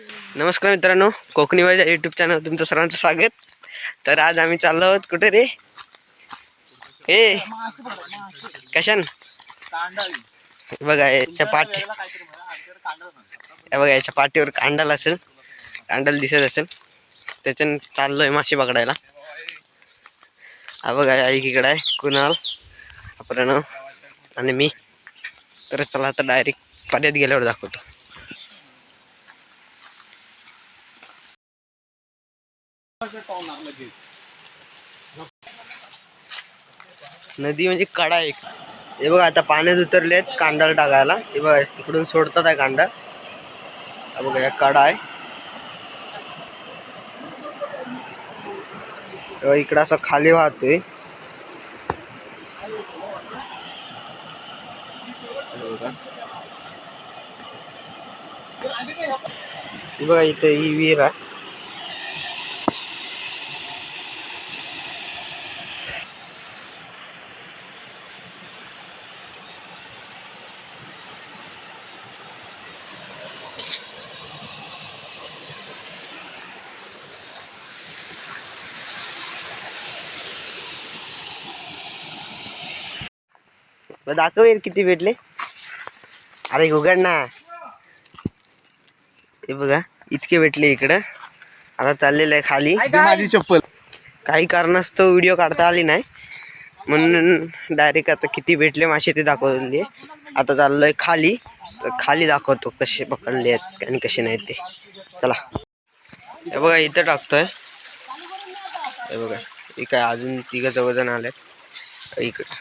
नमस्कार मित्रांनो कोकणी माझ्या यूट्यूब चॅनल तुमचं सर्वांचं स्वागत. तर आज आम्ही चाललो आहोत कुठे रे? हे कशान? बघा याच्या पाठी बघा याच्या पाठीवर कांडल असेल कांडल दिसत असेल. त्याच्यानं चाललोय मासे पकडायला. हा बघा एकीकडे आहे कुणाल हा प्रणव आणि मी. तर चला आता डायरेक्ट पाण्यात गेल्यावर दाखवतो. नदी म्हणजे कडा एक. हे बघा आता पाण्यात उतरलेत कांडाला टाकायला. हे बघा तिकडून सोडतात आहे कांडा. हा बघा या कडा आहे. इकडं असं खाली वाहतोय. बघा. बघा इथे ही विहीर आहे. मग दाखव किती भेटले. अरे उघड ना हे बघा इतके भेटले इकडं. आता चाललेलं आहे खाली. माझी चप्पल. काही कारणास्तव व्हिडिओ काढता आली नाही. म्हणून डायरेक्ट आता किती भेटले मासे ते दाखवले आता चाललोय खाली. तर खाली दाखवतो कसे पकडले आहेत आणि कसे नाहीत ते. चला. हे बघा इथं टाकतोय. हे बघा हे काय अजून तिघ जण आलेत. इकडं.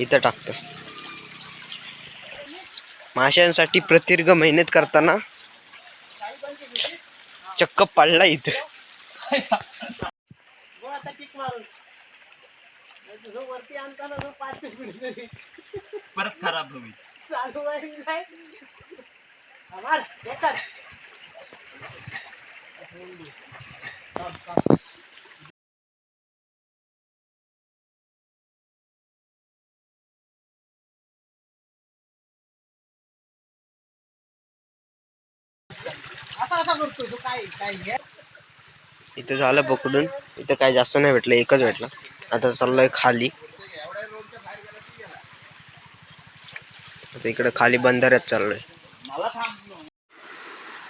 इथं टाकतोय माशांसाठी प्रदीर्घ मेहनत करताना चक्क पडला इथं. परत खराब होईल. इथं झालं पकडून. इथं काय जास्त नाही भेटलं एकच भेटलं. आता चाललोय खाली. आता इकडे खाली बंधाऱ्यात चाललोय.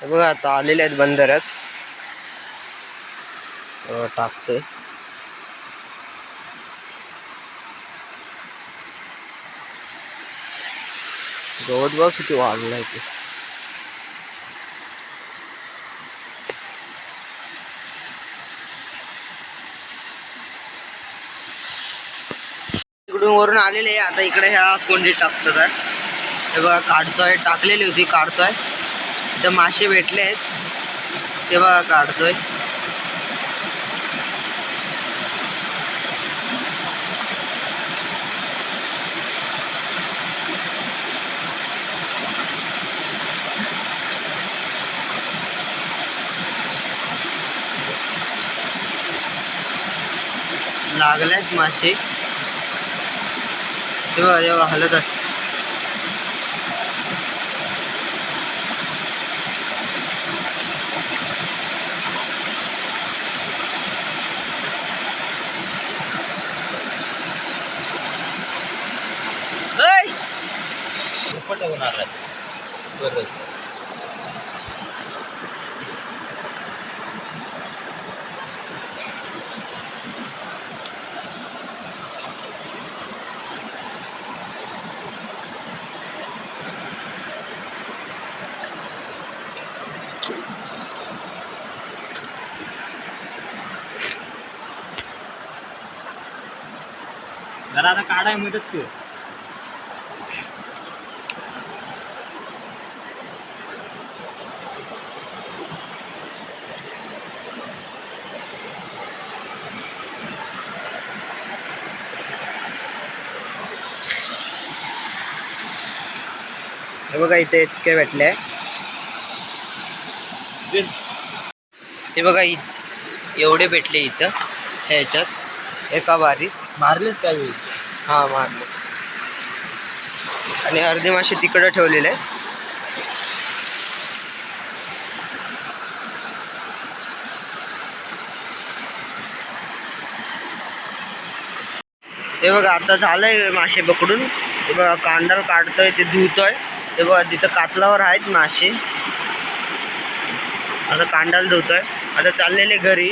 हे बघा आता आलेले आहेत बंधाऱ्यात. अं, टाकतोय. गवत बघ किती वाढलाय ते. इकडून वरून आलेले आहे. आता इकडे ह्या कोंडी टाकतात. आहे. हे बघा काढतोय. टाकलेली होती काढतोय. इथं मासे भेटले आहेत. ते बघा काढतोय. लागल्यात मासे. हे बघा हे बघा हलत आहे होणार आहे बरं. जरा आता काढाय मदत कर. हे बघा इथे इतके भेटले. हे बघा इ एवढे भेटले इथं ह्याच्यात एका बारीत मारलेच त्यावेळी हा मारले. आणि अर्धे मासे तिकडं ठेवलेले हे बघा आता झालंय मासे पकडून. ते बघा कांडाल काढतोय ते धुवतोय ते बघा तिथं कातलावर आहेत मासे. आता कांडाल धुतोय. आता चाललेले घरी.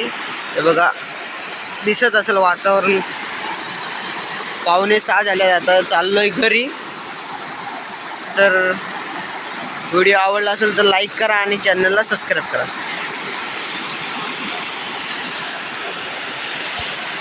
ते बघा दिसत असेल वातावरण. पाहुणे सहा झाले आता चाललोय घरी. तर व्हिडिओ आवडला असेल तर लाईक करा आणि चॅनलला सबस्क्राईब करा.